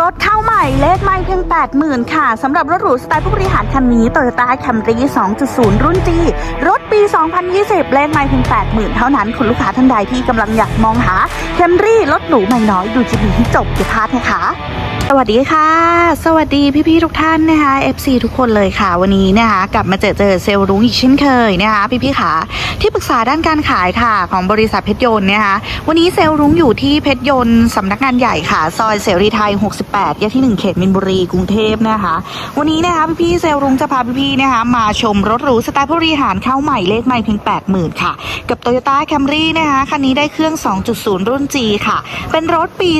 รถเข้าใหม่เลขไม่เพียง 80,000 ค่ะสำหรับรถหรูสไตล์ผู้บริหารคันนี้ Toyota Camry 2.0 รุ่น G รถปี 2020 เลขไม่เพียง 80,000 เท่านั้นคุณลูกค้าท่านใดที่กำลังอยากมองหา Camry รถหรูใหม่น้อยดูจะมีที่จบอย่าพลาดนะคะสวัสดีค่ะ สวัสดีพี่ๆทุกท่านนะคะ FC ทุกคนเลยค่ะวันนี้นะคะกลับมาเจอเจอเซลล์รุ้งอีกเช่นเคยนะคะพี่ๆค่ะที่ปรึกษาด้านการขายค่ะของบริษัทเพชรยนต์นะคะวันนี้เซลล์รุ้งอยู่ที่เพชรยนต์สำนักงานใหญ่ค่ะ ซอยเสรีไทย68แยกที่ 1 เขตมินบุรีกรุงเทพนะคะ วันนี้นะคะพี่ๆเซลล์รุ้งจะพาพี่ๆนะคะมาชมรถหรูสไตล์ผู้บริหารเข้าใหม่เลขใหม่เพียง 80,000 ค่ะ กับ Toyota Camry นะคะคันนี้ได้เครื่อง 2.0 รุ่น G ค่ะ เป็นรถปี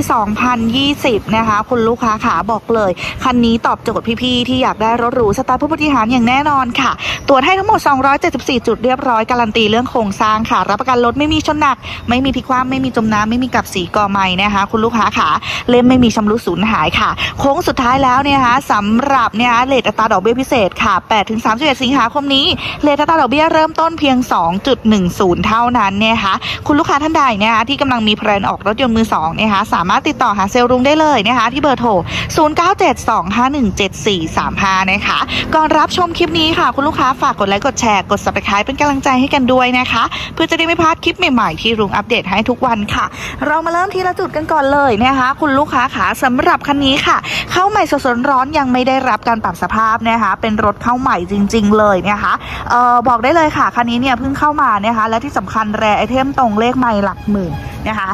2020 นะคะ คุณลูกค้าขาบอกเลย คันนี้ตอบโจทย์พี่ๆที่อยากได้รถหรูสไตล์ผู้บริหารอย่างแน่นอนค่ะ ตรวจให้ทั้งหมด 274 จุดเรียบร้อยการันตีเรื่องโครงสร้างค่ะ รับประกันรถไม่มีชนหนัก ไม่มีพิคว่ำไม่มีจมน้ำไม่มีกับสีกอไม้นะคะ คุณลูกค้าขาเล่มไม่มีชำรุดสูญหายค่ะ โค้งสุดท้ายแล้วเนี่ยนะคะสำหรับเนี่ยเลทอัตราดอกเบี้ยพิเศษค่ะ8ถึง31 สิงหาคมนี้เลทอัตราดอกเบี้ยเริ่มต้นเพียง 2.10 เท่านั้นเนี่ยนะคะคุณลูกค้าท่านใดเนะคะที่กำลังมีแพลนออกรถยนต์มือสองนะคะสามารถติดต่อหาเซลล์รุงได้เลยนะคะที่เบอร์โทร 0972517435 นะคะก่อนรับชมคลิปนี้ค่ะ คุณลูกค้าฝากกดไลค์กดแชร์กด subscribe เป็นกำลังใจให้กันด้วยนะคะ เพื่อจะได้ไม่พลาดคลิปใหม่ๆที่รุงอัปเดตให้ทุกวันค่ะ เรามาเริ่มทีละจุดกันก่อนเลยนะคะคุณลูกค้าขาสำหรับคันนี้ค่ะ เข้าใหม่สดๆร้อนยังไม่ได้รับการปรับสภาพนะคะ เป็นรถเข้าใหม่จริง ๆ เลยนะคะเอ่อบอกได้เลยค่ะคันนี้เนี่ยเพิ่งเข้ามานะคะและที่สำคัญแรไอเทมตรงเลขไม่หลักหมื่นนะคะ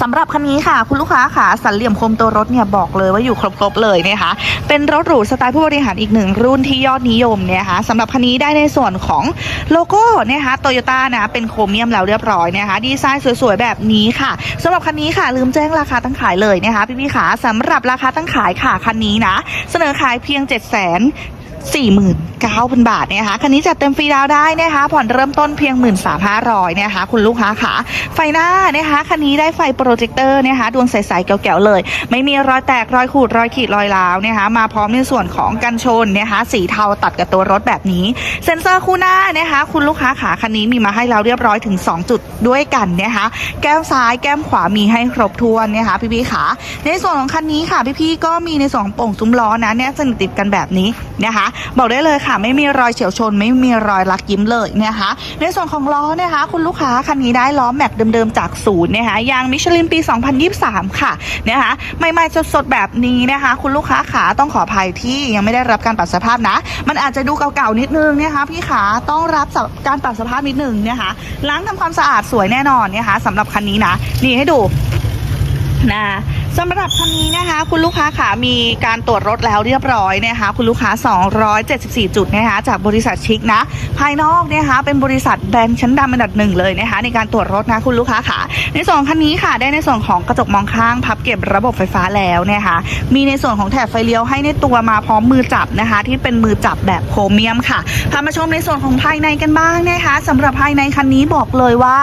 สำหรับคันนี้ค่ะ คุณลูกค้าค่ะสันเหลี่ยมคมตัวรถเนี่ยบอกเลยว่าอยู่ครบๆเลยนะคะเป็นรถหรูสไตล์ผู้บริหารอีกหนึ่งรุ่นที่ยอดนิยมเนี่ยนะคะสำหรับคันนี้ได้ในส่วนของโลโก้นะคะโตโยต้านะเป็นโครเมียมแล้วเรียบร้อยนะคะดีไซน์สวยๆ แบบนี้ค่ะสำหรับคันนี้ค่ะ ลืมแจ้งราคาตั้งขายเลยนะคะพี่ๆขาสำหรับราคาตั้งขายค่ะคันนี้นะ เสนอขายเพียง7 0 0 0 0 49,000 บาทเนะคะคันนี้จัดเต็มฟรีดาวได้นะคะผ่อนเริ่มต้นเพียง 13,500นะคะคุณลูกค้าค่ะ ไฟหน้านะคะคันนี้ได้ไฟโปรเจคเตอร์นะคะดวงใสๆแก๋วๆเลย ไม่มีรอยแตกรอยขูดรอยขีดรอยร้าวนะคะมาพร้อมในส่วนของกันชนนะคะสีเทาตัดกับตัวรถแบบนี้ เซ็นเซอร์คู่หน้านะคะคุณลูกค้าขาคันนี้มีมาให้เราเรียบร้อยถึง 2 จุดด้วยกันนะคะแก้มซ้ายแก้มขวามีให้ครบถ้วนนะคะพี่ๆขาในส่วนของคันนี้ค่ะพี่ๆก็มีในส่วนของโป่งซุ้มล้อนะเนี่ยสนิทติดกันแบบนี้นะคะบอกได้เลยค่ะ ไม่มีรอยเฉียวชน ไม่มีรอยลักยิ้มเลยนะคะ ในส่วนของล้อนะคะ คุณลูกค้าคันนี้ได้ล้อแม็กเดิมๆจากศูนย์นะคะยางมิชลินปี 2023 ค่ะนะคะใหม่ๆสดๆแบบนี้นะคะ คุณลูกค้าขาต้องขออภัยที่ยังไม่ได้รับการปรับสภาพนะ มันอาจจะดูเก่าๆนิดนึงนะคะพี่ขาต้องรับการปรับสภาพนิดนึงนะคะล้างทำความสะอาดสวยแน่นอนนะคะสำหรับคันนี้นะนี่ให้ดูนะ สำหรับคันนี้นะคะ คุณลูกค้าขามีการตรวจรถแล้วเรียบร้อยนะคะ คุณลูกค้า 274 จุดนะคะจากบริษัทชิคนะ ภายนอกนะคะเป็นบริษัทแบรนด์ชั้นดำอันดับหนึ่งเลยนะคะ ในการตรวจรถนะคุณลูกค้าขาในส่วนของคันนี้ค่ะ ได้ในส่วนของกระจกมองข้าง พับเก็บระบบไฟฟ้าแล้วนะคะ มีในส่วนของแถบไฟเลี้ยวให้ในตัวมาพร้อมมือจับนะคะ ที่เป็นมือจับแบบโครเมียมค่ะพามาชมในส่วนของภายในกันบ้างนะคะสำหรับภายในคันนี้บอกเลยว่า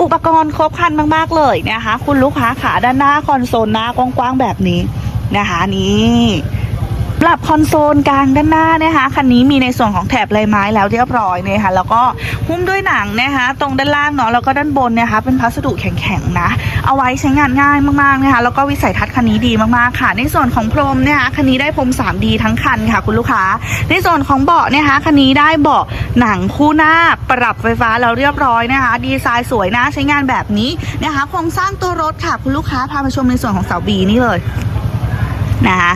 อุปกรณ์ครบครันมากๆเลยนะคะ คุณลูกค้าขาด้านหน้าคอนโซลน้ากว้างๆแบบนี้นะคะนี่ ปรับคอนโซลกลางด้านหน้านะคะคันนี้มีในส่วนของแถบลายไม้แล้วเรียบร้อยนะคะแล้วก็หุ้มด้วยหนังนะคะตรงด้านล่างเนาะแล้วก็ด้านบนนะคะเป็นพัสดุแข็งๆนะเอาไว้ใช้งานง่ายมากๆนะคะแล้วก็วิสัยทัศน์คันนี้ดีมากๆค่ะ ในส่วนของพรมนะคะคันนี้ได้พรม 3D ทั้งคันค่ะคุณลูกค้า ในส่วนของเบาะนะคะคันนี้ได้เบาะหนังคู่หน้าปรับไฟฟ้าแล้วเรียบร้อยนะคะ ดีไซน์สวยนะใช้งานแบบนี้นะคะโครงสร้างตัวรถค่ะคุณลูกค้าพามาชมในส่วนของเสาบีนี่เลย นะคะ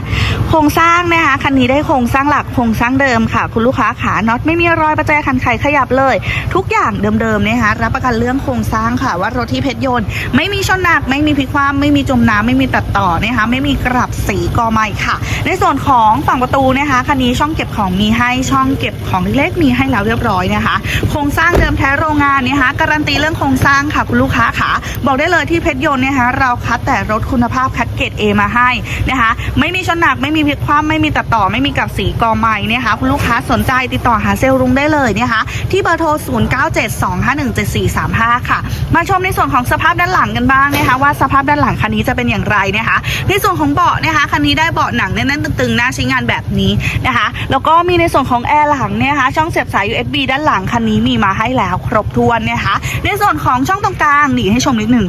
โครงสร้างนะคะคันนี้ได้โครงสร้างหลักโครงสร้างเดิมค่ะ คุณลูกค้าขาน็อตไม่มีรอยประแจคันไขขยับเลย ทุกอย่างเดิมๆนะคะรับประกันเรื่องโครงสร้างค่ะ ว่ารถที่เพชรยนต์ ไม่มีชนหนัก ไม่มีพลิกคว่ำไม่มีจมน้ำไม่มีตัดต่อนะคะไม่มีกรับสีกอไม้ค่ะ ในส่วนของฝั่งประตูนะคะคันนี้ช่องเก็บของมีให้ช่องเก็บของเล็กๆมีให้แล้วเรียบร้อยนะคะ โครงสร้างเดิมแท้โรงงานนะคะการันตีเรื่องโครงสร้างค่ะคุณลูกค้าขาบอกได้เลยที่เพชรยนต์นะคะเราคัดแต่รถคุณภาพคัดเกรด A มาให้นะคะไม่มีชนหนักไม่มีพลิกคว่ำไม่มีตัดต่อไม่มีกับสีกอไม้นะคะคุณลูกค้าสนใจติดต่อหาเซลล์รุงได้เลยนะคะที่เบอร์โทร 0972517435 ค่ะ มาชมในส่วนของสภาพด้านหลังกันบ้างนะคะว่าสภาพด้านหลังคันนี้จะเป็นอย่างไรนะคะในส่วนของเบาะนะคะคันนี้ได้เบาะหนังแน่นๆตึงๆน่าใช้งานแบบนี้นะคะแล้วก็มีในส่วนของแอร์หลังเนี่ยนะคะช่องเสียบสาย USB ด้านหลังคันนี้มีมาให้แล้วครบถ้วนนะคะในส่วนของช่องตรงกลางหนีให้ชมนิดหนึ่ง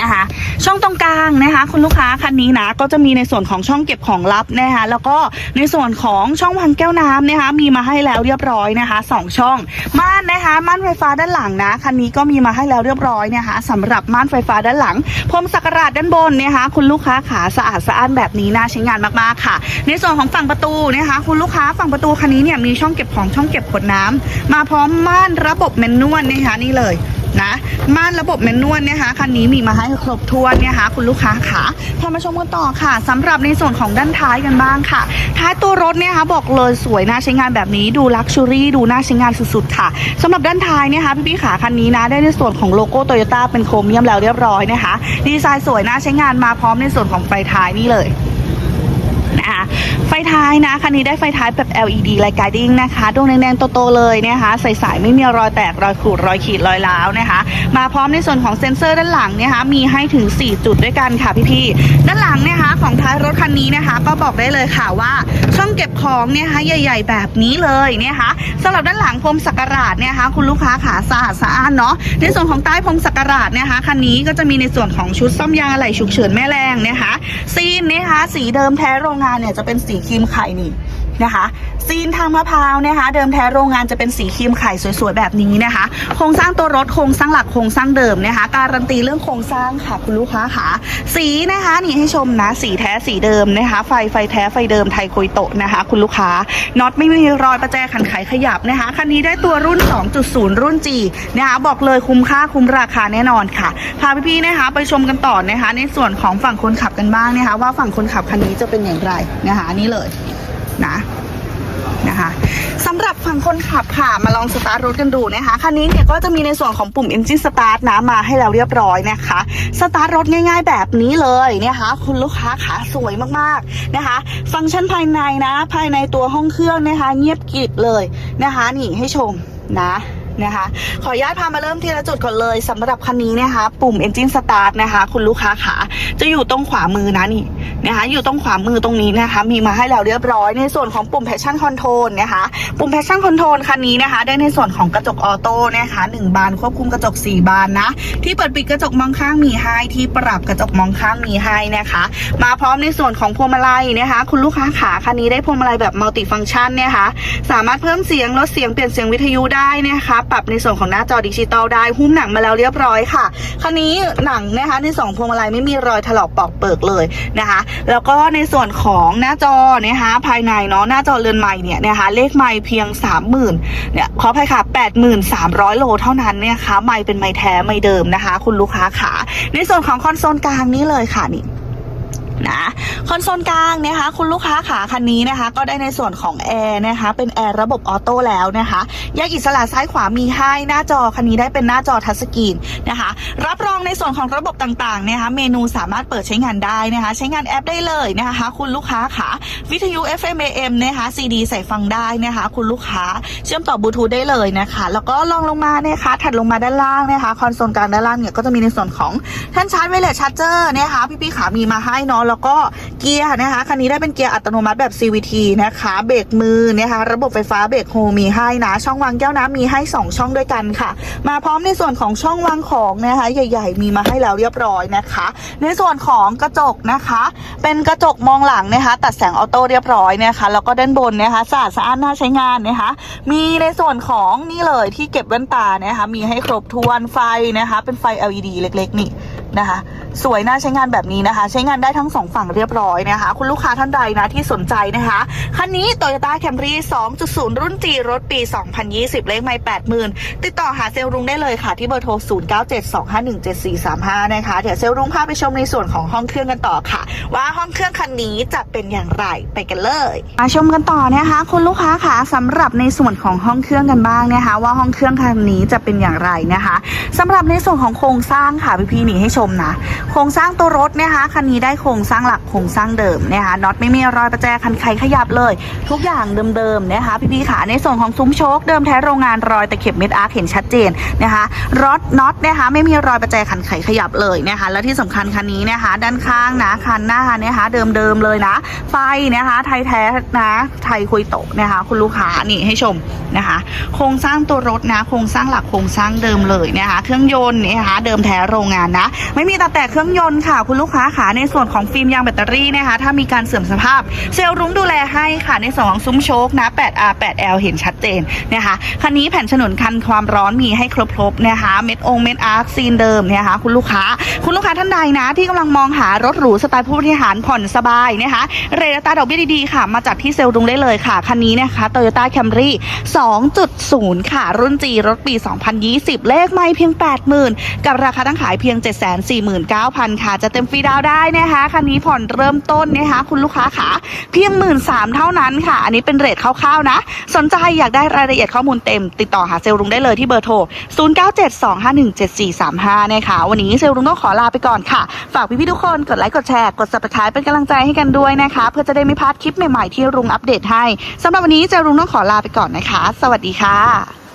นะคะ ช่องตรงกลางนะคะ คุณลูกค้าคันนี้นะก็จะมีในส่วนของช่องเก็บของลับนะคะ แล้วก็ในส่วนของช่องวางแก้วน้ำนะคะ มีมาให้แล้วเรียบร้อยนะคะสองช่องม่านนะคะม่านไฟฟ้าด้านหลังนะคันนี้ก็มีมาให้แล้วเรียบร้อยนะคะสำหรับม่านไฟฟ้าด้านหลังพรมสักการะด้านบนนะคะ คุณลูกค้าขาสะอาดสะอ้านแบบนี้น่าใช้งานมากๆค่ะ ในส่วนของฝั่งประตูนะคะ คุณลูกค้าฝั่งประตูคันนี้เนี่ยมีช่องเก็บของช่องเก็บขวดน้ำมาพร้อมม่านระบบแมนนวลนะคะนี่เลย นะม่านระบบแมนนวลนะคะคันนี้มีมาให้ครบถ้วนนะคะคุณลูกค้าขาพามาชมกันต่อค่ะสำหรับในส่วนของด้านท้ายกันบ้างค่ะ ท้ายตัวรถเนี่ยคะบอกเลยสวยน่าใช้งานแบบนี้ดูลักชัวรี่ดูน่าใช้งานสุดๆค่ะสำหรับด้านท้ายเนี่ยคะพี่ๆขาคันนี้นะได้ในส่วนของโลโก้โตโยต้าเป็นโครเมียมแล้วเรียบร้อยนะคะ ดีไซน์สวยน่าใช้งานมาพร้อมในส่วนของไฟท้ายนี่เลย ฟท้ายนะคันนี้ได้ไฟท้ายแบบ LED Light Guiding นะคะดวงแดงๆโตๆเลยนะคะใสๆไม่มีรอยแตกรอยขูดรอยขีดรอยร้าวนะคะ มาพร้อมในส่วนของเซ็นเซอร์ด้านหลังนะคะมีให้ถึง 4 จุดด้วยกันค่ะพี่ๆด้านหลังนะคะของท้ายรถคันนี้นะคะ ก็บอกได้เลยค่ะว่าช่องเก็บของเนี่ยคะใหญ่ ๆ แบบนี้เลยเนะคะสำหรับด้านหลังพรมสักการะเนี่ยคะคุณลูกค้าขาสะอาดสะอ้านเนาะในส่วนของใต้พรมสักการะนะคะคันนี้ก็จะมีในส่วนของชุดซ่อมยางอะไหล่ฉุกเฉินแม่แรงนะคะซีนนะคะสีเดิมแท้โรงงานเนี่ยจะเป็นสีครีมไข่นี่ นะคะ ซีนทางมะพร้าวนะคะ เดิมแท้โรงงานจะเป็นสีครีมไข่สวยๆแบบนี้นะคะ โครงสร้างตัวรถโครงสร้างหลักโครงสร้างเดิมนะคะ การันตีเรื่องโครงสร้างค่ะคุณลูกค้าค่ะสีนะคะนี่ให้ชมนะ สีแท้สีเดิมนะคะ ไฟไฟแท้ไฟเดิมไทยโคยโตะนะคะ คุณลูกค้าน็อตไม่มีรอยประแจขันไขขยับนะคะคันนี้ได้ตัวรุ่น 2.0 รุ่น G นะคะบอกเลยคุ้มค่าคุ้มราคาแน่นอนค่ะพาพี่ๆนะคะ ไปชมกันต่อนะคะ ในส่วนของฝั่งคนขับกันบ้างนะคะ ว่าฝั่งคนขับคันนี้จะเป็นอย่างไรนะคะนี่เลย นะนะคะสำหรับฝั่งคนขับค่ะ มาลองสตาร์ทรถกันดูนะคะคันนี้เนี่ยก็จะมีในส่วนของปุ่ม Engine Start นะมาให้แล้วเรียบร้อยนะคะสตาร์ทรถง่ายๆแบบนี้เลยนะคะคุณลูกค้าขาสวยมากๆนะคะ ฟังก์ชันภายในนะ ภายในตัวห้องเครื่องนะคะ เงียบกริบเลยนะคะ นี่ให้ชมนะ นะคะ ขออนุญาตพามาเริ่มทีละจุดก่อนเลยสำหรับคันนี้นะคะ ปุ่ม Engine Start นะคะ คุณลูกค้าขาจะอยู่ตรงขวามือนะนี่นะคะ อยู่ตรงขวามือตรงนี้นะคะ มีมาให้แล้วเรียบร้อยในส่วนของปุ่ม Passion Control นะคะ ปุ่ม Passion Control คันนี้นะคะ ได้ในส่วนของกระจกออโต้นะคะหนึ่งบานควบคุมกระจก 4 บานนะ ที่เปิดปิดกระจกมองข้างมีให้ที่ปรับกระจกมองข้างมีให้นะคะ มาพร้อมในส่วนของพวงมาลัยนะคะ คุณลูกค้าขาคันนี้ได้พวงมาลัยแบบมัลติฟัง c t ชันนะคะ สามารถเพิ่มเสียงลดเสียงเปลี่ยนเสียงวิทยุได้นะคะปรับในส่วนของหน้าจอดิจิตอลได้หุ้มหนังมาแล้วเรียบร้อยค่ะ คันนี้หนังนะคะในสองพวงมาลัยไม่มีรอยถลอกปอกเปิกเลยนะคะ แล้วก็ในส่วนของหน้าจอนะคะภายในเนาะหน้าจอเรือนใหม่เนี่ยนะคะเลขไมค์เพียง 30,000เนี่ยขออภัยค่ะ 83,300 โลเท่านั้นเนี่ยค่ะไมค์เป็นไมค์แท้ไมค์เดิมนะคะ คุณลูกค้าขาในส่วนของคอนโซลกลางนี้เลยค่ะนี่ นะคอนโซลกลางนะคะ คุณลูกค้าขาคันนี้นะคะ ก็ได้ในส่วนของแอร์นะคะ เป็นแอร์ระบบออโต้แล้วนะคะแยกอิสระซ้ายขวามีให้หน้าจอคันนี้ได้เป็นหน้าจอทัชสกรีนนะคะ รับรองในส่วนของระบบต่างๆนะคะ เมนูสามารถเปิดใช้งานได้นะคะ ใช้งานแอปได้เลยนะคะ คุณลูกค้าขาวิทยุ FM AM นะคะ CD ใส่ฟังได้นะคะ คุณลูกค้าเชื่อมต่อบลูทูธได้เลยนะคะ แล้วก็ลองลงมานะคะถัดลงมาด้านล่างนะคะคอนโซลกลางด้านล่างเนี่ยก็จะมีในส่วนของท่านชาร์จไวเลสชาร์จเจอร์นะคะพี่ๆขามีมาให้เนาะแล้วก็เกียร์นะคะ คันนี้ได้เป็นเกียร์อัตโนมัติแบบ CVT นะคะ เบรกมือนะคะ ระบบไฟฟ้าเบรกโฮมีให้นะ ช่องวางแก้วน้ำมีให้ 2 ช่องด้วยกันค่ะ มาพร้อมในส่วนของช่องวางของนะคะ ใหญ่ ๆ มีมาให้แล้วเรียบร้อยนะคะ ในส่วนของกระจกนะคะ เป็นกระจกมองหลังนะคะ ตัดแสงออโต้เรียบร้อยนะคะ แล้วก็ด้านบนนะคะสะอาดสะอ้านน่าใช้งานนะคะ มีในส่วนของนี่เลยที่เก็บแว่นตานะคะ มีให้ครบถ้วนไฟนะคะ เป็นไฟ LED เล็กๆนี่นะคะ สวยน่าใช้งานแบบนี้นะคะ ใช้งานได้ทั้งสองฝั่งเรียบร้อยนะคะ คุณลูกค้าท่านใดนะที่สนใจนะคะ คันนี้ Toyota Camry 2.0 รุ่น G รถปี 2020 เลขไม่80,000 ติดต่อหาเซลล์รุงได้เลยค่ะ ที่เบอร์โทร 0972517435 นะคะ เดี๋ยวเซลล์รุงพาไปชมในส่วนของห้องเครื่องกันต่อค่ะ ว่าห้องเครื่องคันนี้จะเป็นอย่างไรไปกันเลยมาชมกันต่อนะคะคุณลูกค้าค่ะสำหรับในส่วนของห้องเครื่องกันบ้างนะคะ ว่าห้องเครื่องคันนี้จะเป็นอย่างไรนะคะสำหรับในส่วนของโครงสร้างค่ะพี่ๆนี่ให้ชมนะโครงสร้างตัวรถนะคะคันนี้ได้โครงสร้างหลักโครงสร้างเดิมนะคะน็อตไม่มีรอยประแจคันไขขยับเลย ทุกอย่างเดิมๆนะคะพี่ๆขาในส่วนของซุ้มโชคเดิมแท้โรงงานรอยตะเข็บเม็ดอาร์คเห็นชัดเจนนะคะรถน็อตนะคะไม่มีรอยประแจคันไขขยับเลยนะคะแล้วที่สำคัญคันนี้นะคะ ด้านข้างนะคันหน้านะคะเดิมๆเลยนะ ไฟนะคะไทยแท้นะไทยคุยโตนะคะ คุณลูกค้านี่ให้ชมนะคะโครงสร้างตัวรถนะโครงสร้างหลักโครงสร้างเดิมเลยนะคะเครื่องยนต์นะคะเดิมแท้โรงงานนะ ไม่มีตัดแต่เครื่องยนต์ค่ะ คุณลูกค้าขาในส่วนของฟิล์มยางแบตเตอรี่นะคะ ถ้ามีการเสื่อมสภาพ เซลล์รุ้งดูแลให้ค่ะ ในส่วนของซุ้มโชคนะ 8R 8L เห็นชัดเจนนะคะ คันนี้แผ่นฉนวนกันความร้อนมีให้ครบๆนะคะ เม็ดองเม็ดอาร์ซีนเดิมนะคะ คุณลูกค้า คุณลูกค้าท่านใดนะ ที่กำลังมองหารถหรูสไตล์ผู้บริหารผ่อนสบายนะคะ เรทอัตาดอกเบี้ยดีๆค่ะ มาจัดที่เซลล์รุ้งได้เลยค่ะ คันนี้นะคะ Toyota Camry 2.0 ค่ะ รุ่น G รถปี 2020 เลขไม่เพียง 80,000 กับราคาตั้งขายเพียง 749 9,000 ค่ะ จะเต็มฟรีดาวได้นะคะ คันนี้ผ่อนเริ่มต้นนะคะ คุณลูกค้าค่ะเพียง13,000เท่านั้นค่ะ อันนี้เป็นเรทคร่าวๆนะ สนใจอยากได้รายละเอียดข้อมูลเต็ม ติดต่อหาเซลล์รุงได้เลยที่เบอร์โทร 0972517435 นะคะ วันนี้เซลล์รุงต้องขอลาไปก่อนค่ะ ฝากพี่ๆทุกคนกดไลค์กดแชร์กด subscribe เป็นกำลังใจให้กันด้วยนะคะ เพื่อจะได้ไม่พลาดคลิปใหม่ๆที่รุงอัปเดตให้สำหรับวันนี้เซลล์รุงต้องขอลาไปก่อนนะคะ สวัสดีค่ะ